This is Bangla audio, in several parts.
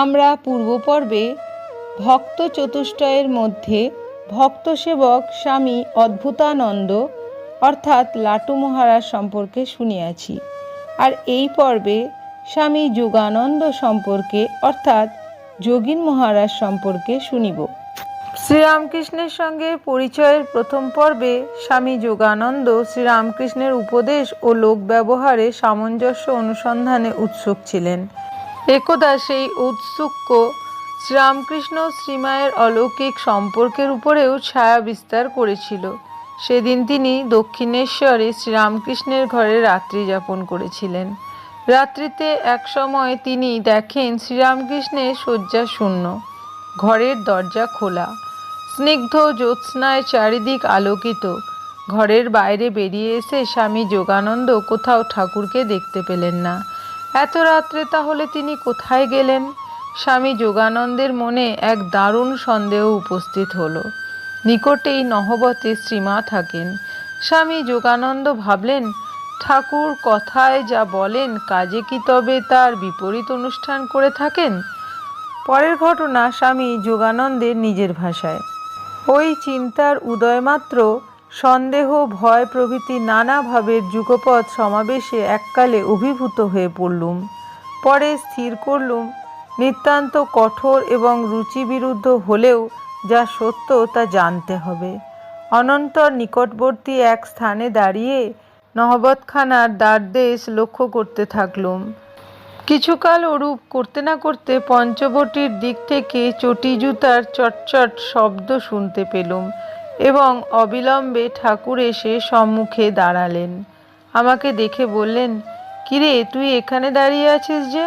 আমরা পূর্ব পর্বে ভক্ত চতুষ্টয়ের মধ্যে ভক্ত সেবক স্বামী অদ্ভুতানন্দ, অর্থাৎ লাটু মহারাজ সম্পর্কে শুনিয়াছি। আর এই পর্বে স্বামী যোগানন্দ সম্পর্কে, অর্থাৎ যোগীন মহারাজ সম্পর্কে শুনিব। শ্রীরামকৃষ্ণের সঙ্গে পরিচয়ের প্রথম পর্বে স্বামী যোগানন্দ শ্রীরামকৃষ্ণের উপদেশ ও লোক ব্যবহারে সামঞ্জস্য অনুসন্ধানে উৎসুক ছিলেন। একদা সেই ঔৎসুক্য শ্রীরামকৃষ্ণ শ্রীমায়ের অলৌকিক সম্পর্কের উপরেও ছায়া বিস্তার করেছিল। সেদিন তিনি দক্ষিণেশ্বরে শ্রীরামকৃষ্ণের ঘরে রাত্রি যাপন করেছিলেন। রাত্রিতে এক সময় তিনি দেখেন শ্রীরামকৃষ্ণের শয্যা শূন্য, ঘরের দরজা খোলা, স্নিগ্ধ জ্যোৎস্নায় চারিদিক আলোকিত, ঘরের বাইরে বেরিয়ে এসে স্বামী যোগানন্দ কোথাও ঠাকুরকে দেখতে পেলেন না। এত রাত্রে তাহলে তিনি কোথায় গেলেন? স্বামী যোগানন্দের মনে এক দারুণ সন্দেহ উপস্থিত হলো। নিকটেই নহবতে শ্রীমা থাকেন। স্বামী যোগানন্দ ভাবলেন, ঠাকুর কথায় যা বলেন কাজে কি তবে তার বিপরীত অনুষ্ঠান করে থাকেন? পরের ঘটনা স্বামী যোগানন্দের নিজের ভাষায়। ওই চিন্তার উদয়মাত্র সন্দেহ, ভয় প্রভৃতি নানা ভাবের যুগপৎ সমাবেশে এককালে অভিভূত হয়ে পড়লুম। পরে স্থির করলুম, নিতান্ত কঠোর এবং রুচিবিরুদ্ধ হলেও যা সত্য তা জানতে হবে। অনন্তর নিকটবর্তী এক স্থানে দাঁড়িয়ে নহবতখানার দ্বারদেশ লক্ষ্য করতে থাকলুম। কিছুকাল ওরূপ করতে না করতে পঞ্চবটির দিক থেকে চটি জুতার চটচট শব্দ শুনতে পেলুম। এবং অবিলম্বে ঠাকুর এসে সম্মুখে দাঁড়ালেন। আমাকে দেখে বললেন, কিরে, তুই এখানে দাঁড়িয়ে আছিস যে?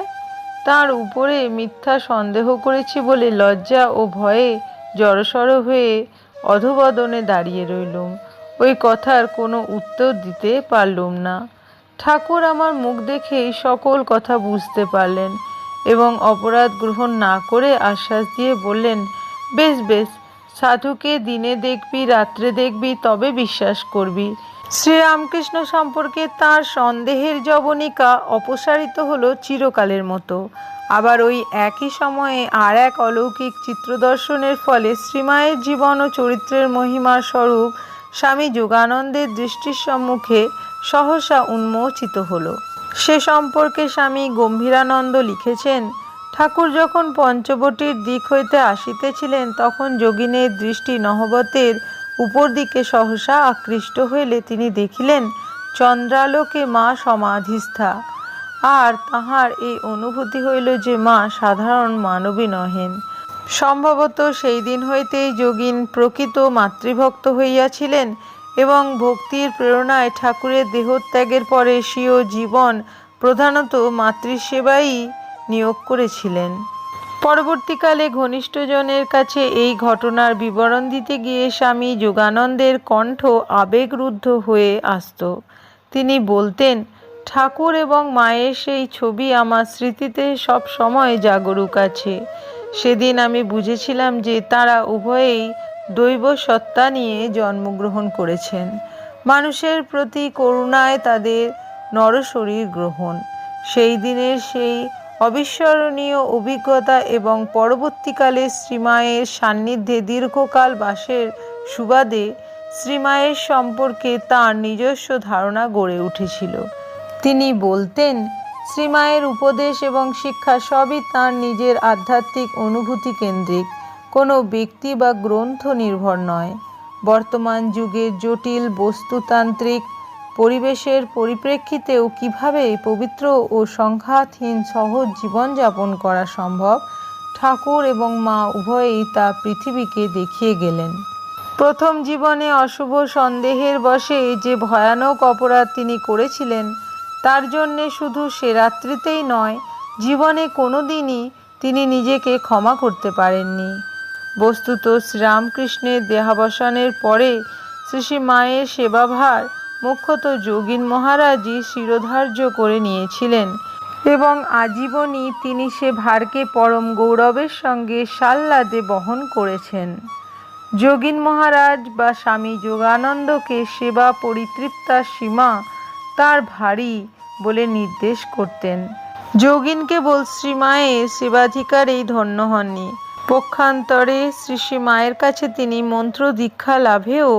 তার উপরে মিথ্যা সন্দেহ করেছি বলে লজ্জা ও ভয়ে জড়সড় হয়ে অধবদনে দাঁড়িয়ে রইলুম। ওই কথার কোনো উত্তর দিতে পারলুম না। ঠাকুর আমার মুখ দেখেই সকল কথা বুঝতে পারলেন এবং অপরাধ গ্রহণ না করে আশ্বাস দিয়ে বললেন, বেশ বেশ সাধুকে দিনে দেখবি, রাত্রে দেখবি, তবে বিশ্বাস করবি। শ্রীরামকৃষ্ণ সম্পর্কে তার সন্দেহের জবনিকা অপসারিত হলো চিরকালের মতো। আবার ওই একই সময়ে আর এক অলৌকিক চিত্রদর্শনের ফলে শ্রীমায়ের জীবন ও চরিত্রের মহিমা স্বরূপ স্বামী যোগানন্দের দৃষ্টির সম্মুখে সহসা উন্মোচিত হলো। সে সম্পর্কে স্বামী গম্ভীরানন্দ লিখেছেন ঠাকুর যখন পঞ্চবটির দিক হইতে আসিতেছিলেন, তখন যোগিনের দৃষ্টি নহবতের উপর দিকে সহসা আকৃষ্ট হইলে তিনি দেখিলেন, চন্দ্রালোকে মা সমাধিস্থা। আর তাহার এই অনুভূতি হইল যে মা সাধারণ মানবী নহেন। সম্ভবত সেই দিন হইতেই যোগিন প্রকৃত মাতৃভক্ত হইয়াছিলেন এবং ভক্তির প্রেরণায় ঠাকুরের দেহত্যাগের পরে স্বীয় জীবন প্রধানত মাতৃসেবাই নিয়োগ করেছিলেন। পরবর্তীকালে ঘনিষ্ঠজনের কাছে এই ঘটনার বিবরণ দিতে গিয়ে স্বামী যোগানন্দের কণ্ঠ আবেগরুদ্ধ হয়ে আসত। তিনি বলতেন, ঠাকুর এবং মায়ের সেই ছবি আমার স্মৃতিতে সব সময় জাগরুক আছে। সেদিন আমি বুঝেছিলাম যে তারা উভয়েই দৈব সত্তা নিয়ে জন্মগ্রহণ করেছেন। মানুষের প্রতি করুণায় তাদের নরশরীর গ্রহণ। সেই দিনের সেই অবিস্মরণীয় অভিজ্ঞতা এবং পরবর্তীকালে শ্রীমায়ের সান্নিধ্যে দীর্ঘকাল বাসের সুবাদে শ্রীমায়ের সম্পর্কে তার নিজস্ব ধারণা গড়ে উঠেছিল। তিনি বলতেন, শ্রীমায়ের উপদেশ এবং শিক্ষা সবই তার নিজের আধ্যাত্মিক অনুভূতি কেন্দ্রিক। কোনো ব্যক্তি বা গ্রন্থ নির্ভর নয়। বর্তমান যুগের জটিল বস্তুতান্ত্রিক পরিবেশের পরিপ্রেক্ষিতেও কীভাবে পবিত্র ও সংঘাতহীন সহজ জীবনযাপন করা সম্ভব, ঠাকুর এবং মা উভয়েই তা পৃথিবীকে দেখিয়ে গেলেন। প্রথম জীবনে অশুভ সন্দেহের বশে যে ভয়ানক অপরাধ তিনি করেছিলেন, তার জন্যে শুধু সে রাত্রিতেই নয়, জীবনে কোনো দিনই তিনি নিজেকে ক্ষমা করতে পারেননি। বস্তুত শ্রীরামকৃষ্ণের দেহাবসানের পরে শ্রী মায়ের সেবাভার মুখ্যত যোগীন মহারাজই শিরোধার্য করে নিয়েছিলেন এবং আজীবনই তিনি সে ভারকে পরম গৌরবের সঙ্গে সাল্লাদে বহন করেছেন। যোগীন মহারাজ বা স্বামী যোগানন্দকে সেবা পরিতৃপ্তার সীমা তার ভারী বলে নির্দেশ করতেন। যোগিন কেবল শ্রীমায়ের সেবাধিকারেই ধন্য হননি। পক্ষান্তরে শ্রী শ্রী মায়ের কাছে তিনি মন্ত্র দীক্ষা লাভেও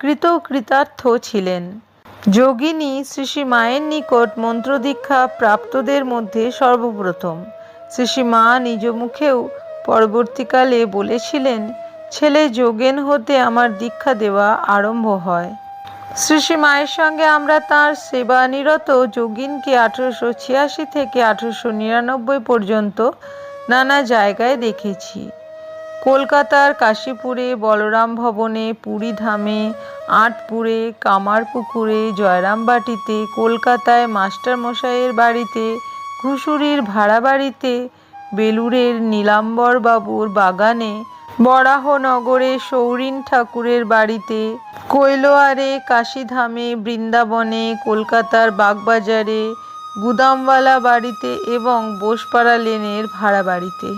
কৃতকৃতার্থ ছিলেন। যোগিনী শ্রী শ্রী মায়ের নিকট মন্ত্র দীক্ষা প্রাপ্তদের মধ্যে সর্বপ্রথম। শ্রী শ্রী মা নিজ মুখেও পরবর্তীকালে বলেছিলেন, ছেলে যোগেন হতে আমার দীক্ষা দেওয়া আরম্ভ হয়। শ্রী শ্রী মায়ের সঙ্গে আমরা তাঁর সেবানিরত যোগিনকে আঠেরোশো ছিয়াশি থেকে আঠেরোশো নিরানব্বই পর্যন্ত নানা জায়গায় দেখেছি। কলকাতার কাশীপুরে, বলরাম ভবনে, পুরীধামে, আটপুরে, কামারপুকুরে, জয়রামবাটিতে, কলকাতায় মাস্টারমশাইয়ের বাড়িতে, ঘুষুরির ভাড়া বাড়িতে বেলুরের নীলাম্বর বাবুর বাগানে, বরাহনগরে সৌরিন ঠাকুরের বাড়িতে, কৈলোয়ারে, কাশীধামে, বৃন্দাবনে, কলকাতার বাগবাজারে, গুদামওয়ালা বাড়িতে এবং বোসপাড়া লেনের ভাড়া বাড়িতে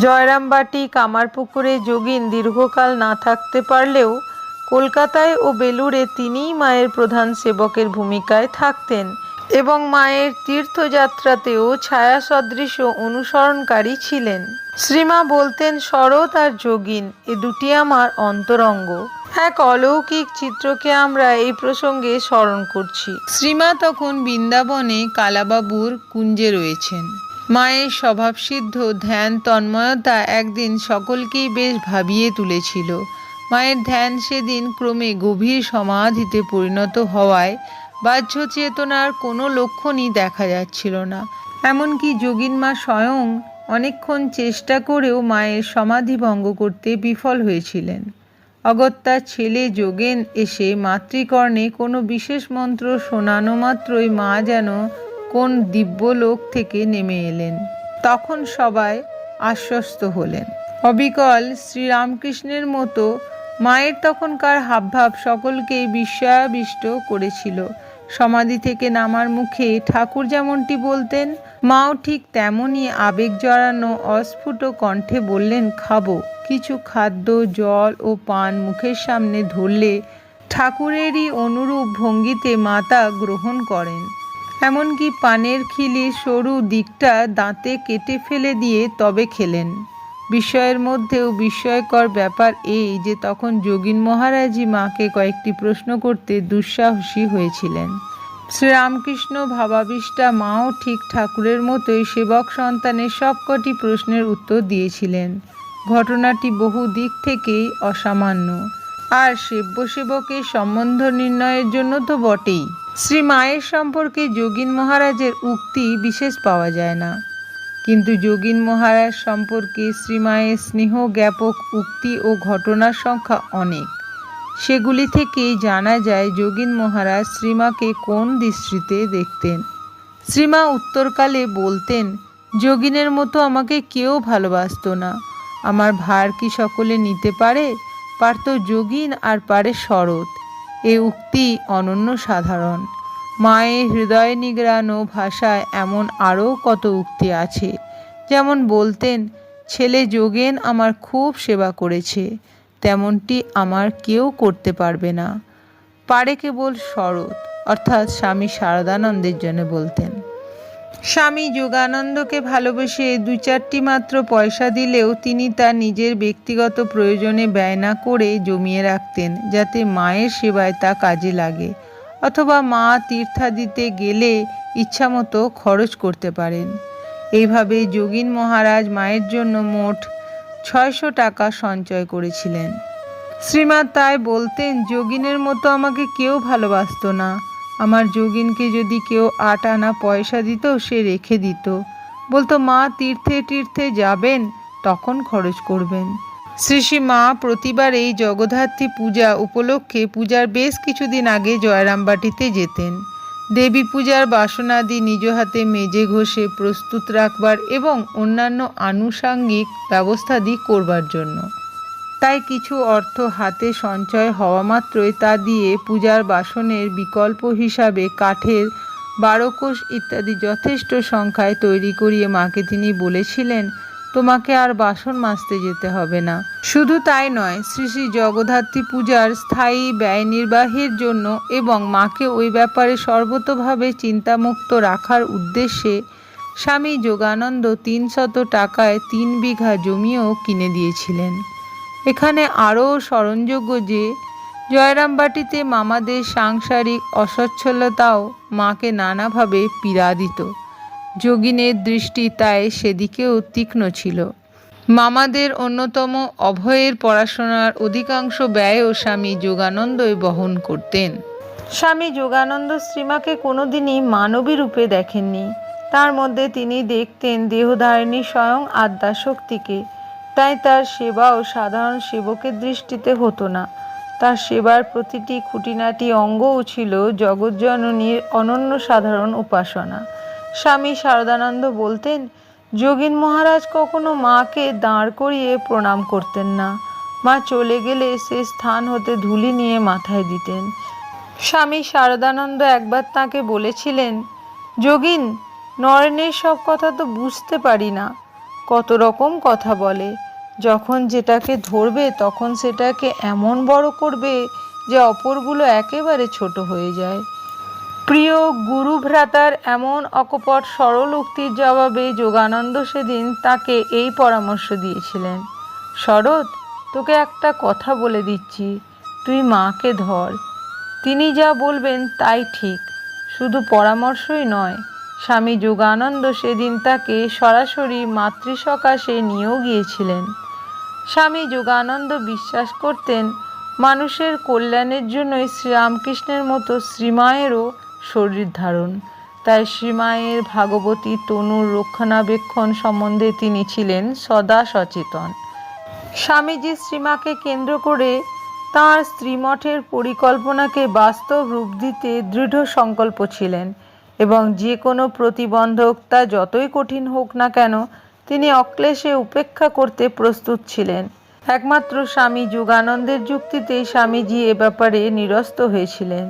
জয়রামবাটি, কামারপুকুরে যোগিন দীর্ঘকাল না থাকতে পারলেও কলকাতায় ও বেলুড়ে তিনিই মায়ের প্রধান সেবকের ভূমিকায় থাকতেন এবং মায়ের তীর্থযাত্রাতেও ছায়া সদৃশ অনুসরণকারী ছিলেন। শ্রীমা বলতেন, শরৎ আর যোগিন, এ দুটি আমার অন্তরঙ্গ। এক অলৌকিক চিত্রকে আমরা এই প্রসঙ্গে স্মরণ করছি। শ্রীমা তখন বৃন্দাবনে কালাবাবুর কুঞ্জে রয়েছেন। মায়ের স্বভাবসিদ্ধ ধ্যান, তন্ময়তা একদিন সকলকেই বেশ ভাবিয়ে তুলেছিল। মায়ের ধ্যান সেদিন ক্রমে গভীর সমাধিতে পরিণত হওয়ায় বাহ্য চেতনার কোনো লক্ষণই দেখা যাচ্ছিল না। এমনকি যোগিন মা স্বয়ং অনেকক্ষণ চেষ্টা করেও মায়ের সমাধি ভঙ্গ করতে বিফল হয়েছিলেন। অগত্যা ছেলে যোগেন এসে মাতৃকর্ণে কোনো বিশেষ মন্ত্র শোনানো মাত্রই মা যেন কোন দিব্যলোক থেকে নেমে এলেন, তখন সবাই আশ্বস্ত হলেন। অবিকল শ্রীরামকৃষ্ণের মতো মায়ের তখনকার হাবভাব সকলকেই বিস্ময়াবিষ্ট করেছিল। সমাধি থেকে নামার মুখে ঠাকুর যেমনটি বলতেন, মাও ঠিক তেমনই আবেগ জড়ানো অস্ফুট কণ্ঠে বললেন, খাব। কিছু খাদ্য, জল ও পান মুখের সামনে ধরলে ঠাকুরেরই অনুরূপ ভঙ্গিতে মাতা গ্রহণ করেন। এমনকি পানের খিলির সরু দিকটা দাঁতে কেটে ফেলে দিয়ে তবে খেলেন। বিস্ময়ের মধ্যেও বিস্ময়কর ব্যাপার এই যে তখন যোগিন মহারাজই মাকে কয়েকটি প্রশ্ন করতে দুঃসাহসী হয়েছিলেন। শ্রীরামকৃষ্ণ ভাবাবিষ্টা মাও ঠিক ঠাকুরের মতোই সেবক সন্তানের সবকটি প্রশ্নের উত্তর দিয়েছিলেন। ঘটনাটি বহু দিক থেকেই অসামান্য। আর সেব্য সেবকের সম্বন্ধ নির্ণয়ের জন্য তো বটেই। শ্রী মায়ের সম্পর্কে যোগিন মহারাজের উক্তি বিশেষ পাওয়া যায় না। কিন্তু যোগিন মহারাজ সম্পর্কে শ্রীমায়ের স্নেহ, জ্ঞাপক, উক্তি ও ঘটনার সংখ্যা অনেক। সেগুলি থেকেই জানা যায় যোগিন মহারাজ শ্রীমাকে কোন দৃষ্টিতে দেখতেন। শ্রীমা উত্তরকালে বলতেন, যোগিনের মতো আমাকে কেউ ভালোবাসতো না। আমার ভার কি সকলে নিতে পারে? পারত যোগিন আর পারে শরৎ। এ উক্তি অনন্য সাধারণ। মায়ের হৃদয় নিগ্রানো ভাষায় এমন আরও কত উক্তি আছে? যেমন বলতেন, ছেলে যোগেন আমার খুব সেবা করেছে, তেমনটি আমার কেউ করতে পারবে না। পারে কেবল শরৎ, অর্থাৎ স্বামী শারদানন্দের জন্য বলতেন। স্বামী যোগানন্দকে ভালোবেসে দু চারটি মাত্র পয়সা দিলেও তিনি তার নিজের ব্যক্তিগত প্রয়োজনে ব্যয় না করে জমিয়ে রাখতেন, যাতে মায়ের সেবায় তা কাজে লাগে। অথবা মা তীর্থাদিতে গেলে ইচ্ছামতো খরচ করতে পারেন। এইভাবে যোগিন মহারাজ মায়ের জন্য মোট ছয়শো টাকা সঞ্চয় করেছিলেন। শ্রীমা তাই বলতেন, যোগিনের মতো আমাকে কেউ ভালোবাসতো না। আমার যোগিনকে যদি কেউ আট আনা পয়সা দিত, সে রেখে দিত। বলতো, মা, তীর্থে তীর্থে যাবেন, তখন খরচ করবেন। শ্রী শ্রী মা প্রতিবার এই জগদ্ধাত্রী পূজা উপলক্ষে পূজার বেশ কিছুদিন আগে জয়রামবাটিতে যেতেন। দেবী পূজার বাসনাদি নিজ হাতে মেজে ঘষে প্রস্তুত রাখবার এবং অন্যান্য আনুষাঙ্গিক ব্যবস্থাদি করবার জন্য। তাই কিছু অর্থ হাতে সঞ্চয় হওয়া মাত্রই তা দিয়ে পূজার বাসনের বিকল্প হিসাবে কাঠের বারোকোষ ইত্যাদি যথেষ্ট সংখ্যায় তৈরি করিয়ে মাকে তিনি বলেছিলেন, তোমাকে আর বাসন মাজতে যেতে হবে না। শুধু তাই নয়, শ্রী শ্রী জগদ্ধাত্রী পূজার স্থায়ী ব্যয় নির্বাহের জন্য এবং মাকে ওই ব্যাপারে সর্বতোভাবে চিন্তামুক্ত রাখার উদ্দেশ্যে স্বামী যোগানন্দ তিন শত টাকায় তিন বিঘা জমিও কিনে দিয়েছিলেন। এখানে আরও স্মরণযোগ্য যে, জয়রামবাটিতে মামাদের সাংসারিক অসচ্ছলতাও মাকে নানাভাবে পীড়া দিত যোগিনের দৃষ্টি তাই সেদিকেও তীক্ষ্ণ ছিল। মামাদের অন্যতম অভয়ের পড়াশোনার অধিকাংশ ব্যয়ও স্বামী যোগানন্দই বহন করতেন। স্বামী যোগানন্দ শ্রীমাকে কোনোদিনই মানবী রূপে দেখেননি। তার মধ্যে তিনি দেখতেন দেহধারিণী স্বয়ং আদ্যাশক্তিকে। তাই তার সেবাও সাধারণ সেবকের দৃষ্টিতে হতো না। তার সেবার প্রতিটি খুঁটিনাটি অঙ্গও ছিল জগজ্জননীর অনন্য সাধারণ উপাসনা। স্বামী শারদানন্দ বলতেন, যোগীন মহারাজ কখনো মাকে দাঁড় করিয়ে প্রণাম করতেন না। মা চলে গেলে সে স্থান হতে ধুলি নিয়ে মাথায় দিতেন। স্বামী শারদানন্দ একবার তাকে বলেছিলেন, যোগিন, নরেনের সব কথা তো বুঝতে পারি না। কত রকম কথা বলে। যখন যেটাকে ধরবে, তখন সেটাকে এমন বড় করবে যে অপরগুলো একেবারে ছোট হয়ে যায়। প্রিয় গুরু ভ্রাতার এমন অকপট সরল উক্তির জবাবে যোগানন্দ সেদিন তাকে এই পরামর্শ দিয়েছিলেন, শরৎ, তোকে একটা কথা বলে দিচ্ছি, তুই মাকে ধর। তিনি যা বলবেন তাই ঠিক, শুধু পরামর্শই নয় স্বামী যোগানন্দ সেদিন তাকে সরাসরি মাতৃসকাশে নিয়েও গিয়েছিলেন। স্বামী যোগানন্দ বিশ্বাস করতেন, মানুষের কল্যাণের জন্যই শ্রীরামকৃষ্ণের মতো শ্রীমায়েরও শরীর ধারণ। তাই শ্রীমায়ের ভাগবতী তনুর রক্ষণাবেক্ষণ সম্বন্ধে তিনি ছিলেন সদা সচেতন। স্বামীজি শ্রীমাকে কেন্দ্র করে তাঁর স্ত্রীমঠের পরিকল্পনাকে বাস্তব রূপ দিতে দৃঢ় সংকল্প ছিলেন। এবং যে কোনো প্রতিবন্ধক তা যতই কঠিন হোক না কেন, তিনি অক্লেশে উপেক্ষা করতে প্রস্তুত ছিলেন। একমাত্র স্বামী যোগানন্দের যুক্তিতেই স্বামীজি এ ব্যাপারে নিরস্ত হয়েছিলেন।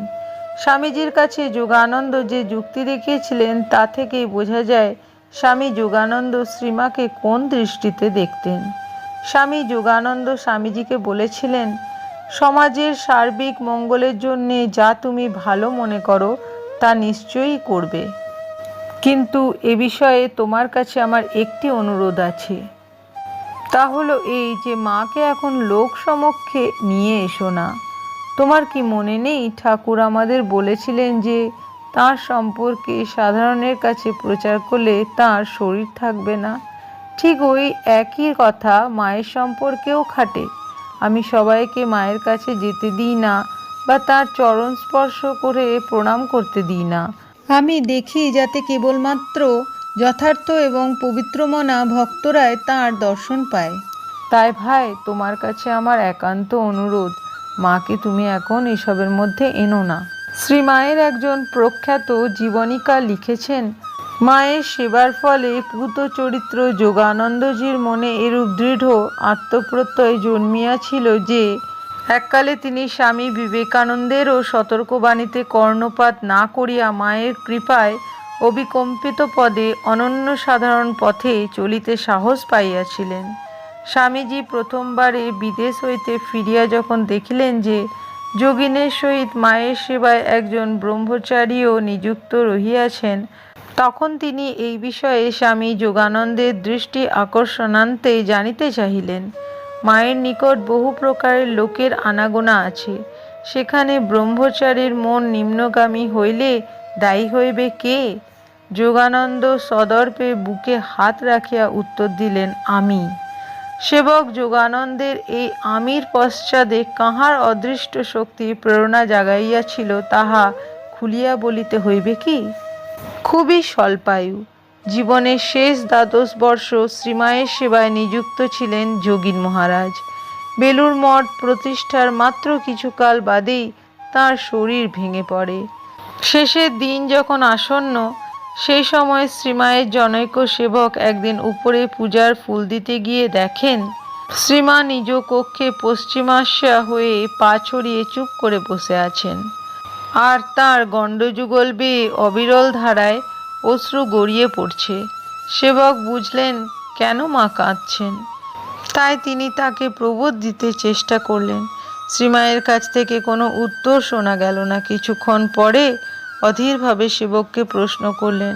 স্বামীজির কাছে যোগানন্দ যে যুক্তি দেখিয়েছিলেন, তা থেকেই বোঝা যায় স্বামী যোগানন্দ শ্রীমাকে কোন দৃষ্টিতে দেখতেন। স্বামী যোগানন্দ স্বামীজিকে বলেছিলেন, সমাজের সার্বিক মঙ্গলের জন্যে যা তুমি ভালো মনে করো তা নিশ্চয়ই করবে। কিন্তু এ বিষয়ে তোমার কাছে আমার একটি অনুরোধ আছে। তা হলো এই যে মাকে এখন লোক সমক্ষে নিয়ে এসো না। তোমার কি মনে নেই? ঠাকুর আমাদের বলেছিলেন যে, তার সম্পর্কে সাধারণের কাছে প্রচার করলে তার শরীর থাকবে না। ঠিক ওই একই কথা মায়ের সম্পর্কেও খাটে। আমি সবাইকে মায়ের কাছে যেতে দিই না। বা তার চরণ স্পর্শ করে প্রণাম করতে দিই না। আমি দেখি যাতে কেবলমাত্র যথার্থ এবং পবিত্রমনা ভক্তরাই তার দর্শন পায়। তাই ভাই, তোমার কাছে আমার একান্ত অনুরোধ। মাকে তুমি এখন এসবের মধ্যে এনো না। শ্রীমায়ের একজন প্রখ্যাত জীবনীকা লিখেছেন, মায়ের সেবার ফলে পুত চরিত্র যোগানন্দজির মনে এরূপ দৃঢ় আত্মপ্রত্যয় জন্মিয়াছিল যে এককালে তিনি স্বামী বিবেকানন্দেরও সতর্কবাণীতে কর্ণপাত না করিয়া মায়ের কৃপায় অবিকম্পিত পদে অনন্য সাধারণ পথে চলিতে সাহস পাইয়াছিলেন। স্বামীজি প্রথমবারে বিদেশ হইতে ফিরিয়া যখন দেখিলেন যে যোগিনের সহিত মায়ের সেবায় একজন ব্রহ্মচারীও নিযুক্ত রহিয়াছেন, তখন তিনি এই বিষয়ে স্বামী যোগানন্দের দৃষ্টি আকর্ষণান্তে জানিতে চাহিলেন। মায়ের নিকট বহু প্রকারের লোকের আনাগোনা আছে। সেখানে ব্রহ্মচারীর মন নিম্নগামী হইলে দায়ী হইবে কে? যোগানন্দ সদর্পে বুকে হাত রাখিয়া উত্তর দিলেন, আমি। সেবক যোগানন্দের এই আমির পশ্চাদে কাহার অদৃষ্ট শক্তি প্রেরণা জাগাইয়াছিল, তাহা খুলিয়া বলিতে হইবে কি? খুবই স্বল্পায়ু। জীবনের শেষ দ্বাদশ বর্ষ শ্রীমায়ের সেবায় নিযুক্ত ছিলেন যোগীন মহারাজ। বেলুর মঠ প্রতিষ্ঠার মাত্র কিছুকাল বাদেই তার শরীর ভেঙে পড়ে। শেষের দিন যখন আসন্ন, সেই সময় শ্রীমায়ের জনৈক সেবক একদিন উপরে পূজার ফুল দিতে গিয়ে দেখেন, শ্রীমা নিজ কক্ষে পশ্চিমাস্যা হয়ে পা ছড়িয়ে চুপ করে বসে আছেন। আর তার গণ্ডযুগল বেয়ে অবিরল ধারায় অশ্রু গড়িয়ে পড়ছে। সেবক বুঝলেন, কেন মা কাঁদছেন? তাই তিনি তাকে প্রবোধ দিতে চেষ্টা করলেন। শ্রীমায়ের কাছ থেকে কোনো উত্তর শোনা গেল না। কিছুক্ষণ পরে অধীরভাবে সেবককে প্রশ্ন করলেন,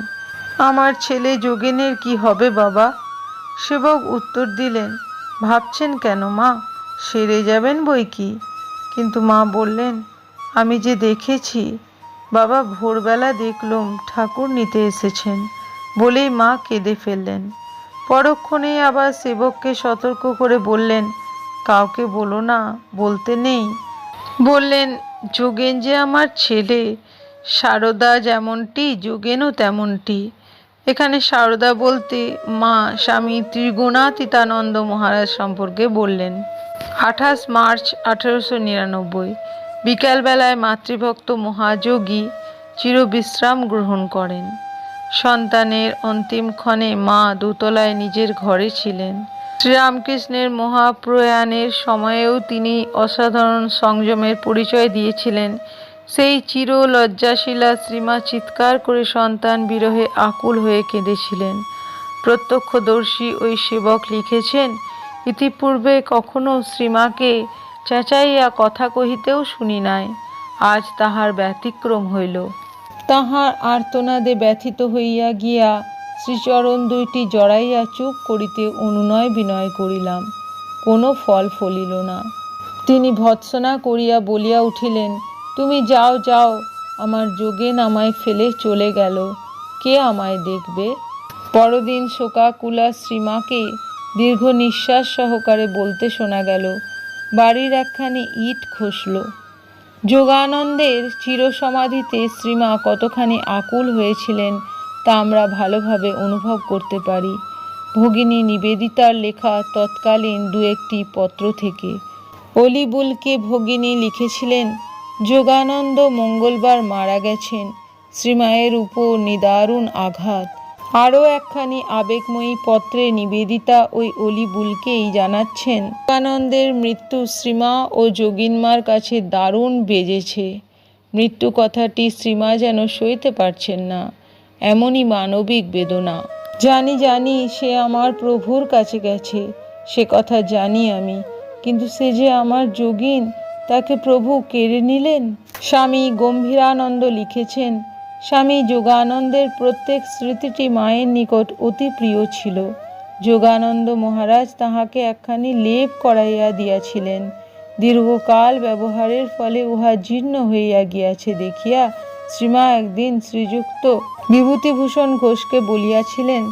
আমার ছেলে যোগেনের কি হবে বাবা? সেবক উত্তর দিলেন, ভাবছেন কেন মা? সেরে যাবেন বই কি? কিন্তু মা বললেন, আমি যে দেখেছি বাবা ভোরবেলা দেখলুম ঠাকুর নিতে এসেছেন বলেই মা কেঁদে ফেললেন। পরক্ষণেই আবার সেবককে সতর্ক করে বললেন, কাউকে বলো না, বলতে নেই। বললেন, যোগেন যে আমার ছেলে, সারদা যেমনটি, যোগেনও তেমনটি। এখানে সারদা বলতে মা স্বামী ত্রিগুণাতীতানন্দ মহারাজ সম্পর্কে বললেন। আঠাশ মার্চ আঠেরোশো নিরানব্বই বিকালবেলায় মাতৃভক্ত মহাযোগী চিরবিশ্রাম গ্রহণ করেন। সন্তানের অন্তিম ক্ষণে মা দোতলায় নিজের ঘরে ছিলেন। শ্রীরামকৃষ্ণের মহাপ্রয়াণের সময়েও তিনি অসাধারণ সংযমের পরিচয় দিয়েছিলেন। সেই চির লজ্জাশীলা শ্রীমা চিৎকার করে সন্তান বিরহে আকুল হয়ে কেঁদেছিলেন। প্রত্যক্ষদর্শী ওই সেবক লিখেছেন, ইতিপূর্বে কখনো শ্রীমাকে চেঁচাইয়া কথা কহিতেও শুনি নাই। আজ তাহার ব্যতিক্রম হইল। তাহার আর্তনাদে ব্যথিত হইয়া গিয়া শ্রীচরণ দুইটি জড়াইয়া চুপ করিতে অনুনয় বিনয় করিলাম। কোনো ফল ফলিল না। তিনি ভৎসনা করিয়া বলিয়া উঠিলেন, তুমি যাও যাও, আমার যোগেন আমায় ফেলে চলে গেল। কে আমায় দেখবে? পরদিন শোকাকুলা শ্রীমাকে দীর্ঘ নিঃশ্বাস সহকারে বলতে শোনা গেল বাড়ির একখানি ইট খসল। যোগানন্দের চিরসমাধিতে শ্রীমা কতখানি আকুল হয়েছিলেন তা আমরা ভালোভাবে অনুভব করতে পারি। ভগিনী নিবেদিতার লেখা তৎকালীন দু একটি পত্র থেকে। অলিবুলকে ভগিনী লিখেছিলেন, যোগানন্দ মঙ্গলবার মারা গেছেন, শ্রীমায়ের উপর নিদারুণ আঘাত। আরও একখানি আবেগময়ী পত্রে নিবেদিতা ওই অলিবুলকেই জানাচ্ছেন যোগানন্দের মৃত্যু শ্রীমা ও যোগিনমার কাছে দারুণ বেজেছে। মৃত্যু কথাটি শ্রীমা যেন সইতে পারছেন না, এমনই মানবিক বেদনা। জানি জানি সে আমার প্রভুর কাছে গেছে, সে কথা জানি আমি, কিন্তু সে যে আমার যোগিন, তাকে প্রভু কেড়ে নিলেন? স্বামী গম্ভীরানন্দ লিখেছেন স্বামী যোগানন্দের প্রত্যেক স্মৃতিটি মায়ের নিকট অতি প্রিয় ছিল। যোগানন্দ মহারাজ তাহাকে একখানি লেপ করাইয়া দিয়াছিলেন। দীর্ঘকাল ব্যবহারের ফলে উহা জীর্ণ হইয়া গিয়াছে দেখিয়া শ্রীমা একদিন শ্রীযুক্ত বিভূতিভূষণ ঘোষকে বলিয়াছিলেন,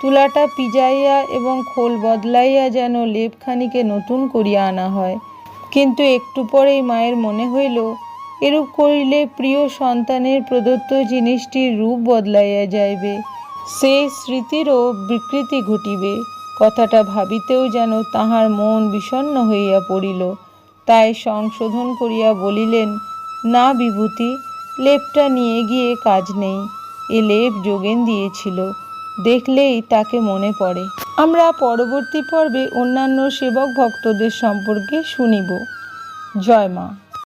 তুলাটা পিজাইয়া এবং খোল বদলাইয়া যেন লেপখানিকে নতুন করিয়া আনা হয়। কিন্তু একটু পরেই মায়ের মনে হইল এরূপ করিলে প্রিয় সন্তানের প্রদত্ত জিনিসটির রূপ বদলাইয়া যাইবে। সে স্মৃতিরও বিকৃতি ঘটিবে। কথাটা ভাবিতেও যেন তাহার মন বিষণ্ণ হইয়া পড়িল। তাই সংশোধন করিয়া বলিলেন, না বিভূতি, লেপটা নিয়ে গিয়ে কাজ নেই। এ লেপ যোগেন দিয়েছিল। দেখলেই তাকে মনে পড়ে। আমরা পরবর্তী পর্বে অন্যান্য সেবক ভক্তদের সম্পর্কে শুনিব। জয় মা।